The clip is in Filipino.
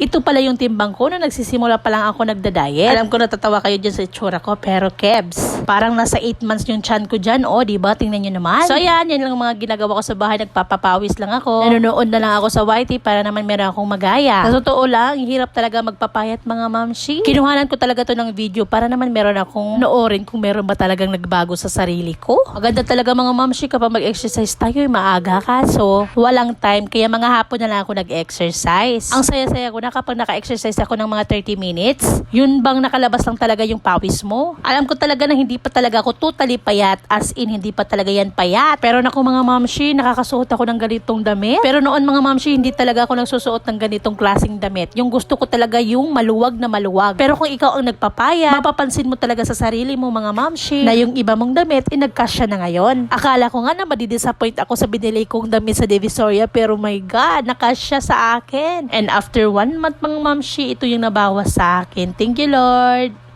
ito pala yung timbang ko nung nagsisimula pa lang ako nagda-diet. Alam ko natatawa kayo dyan sa itsura ko, pero kebs, parang nasa 8 months yung chan ko dyan, oh, di ba? Tingnan nyo naman. So yan, yan lang mga ginagawa ko sa bahay, nagpapapawis lang ako. Nanonood na lang ako sa YT para naman meron akong magaya. Sa totoo lang, hirap talaga magpapayat mga mamshi. Kinuhanan ko talaga to ng video para naman meron akong noorin kung meron ba talagang nagbago sa sarili ko. Maganda talaga mga mamshi kapag mag-exercise tayo, maaga ka. So, walang time. Kaya mga hapon na lang ako nag-exercise. Ang saya-saya ko na kapag naka-exercise ako ng mga 30 minutes, yun bang nakalabas lang talaga yung pawis mo? Alam ko talaga na hindi pa talaga ako totally payat, as in hindi pa talaga yan payat. Pero naku mga mamshi, nakakasuot ako ng ganitong damit. Pero noon mga mamshi, hindi talaga ako nagsusuot ng ganitong klaseng damit. Yung gusto ko talaga yung maluwag na maluwag. Pero kung ikaw ang nagpapaya, mapapansin mo talaga sa sarili mo mga mamshi na yung iba mong damit, inagkasya na ngayon. Akala ko nga na madidisappoint ako sa binili kong damit sa Divisoria, pero my God, nakasya sa akin. And after one month mga mamshi, ito yung nabawas sa akin. Thank you Lord.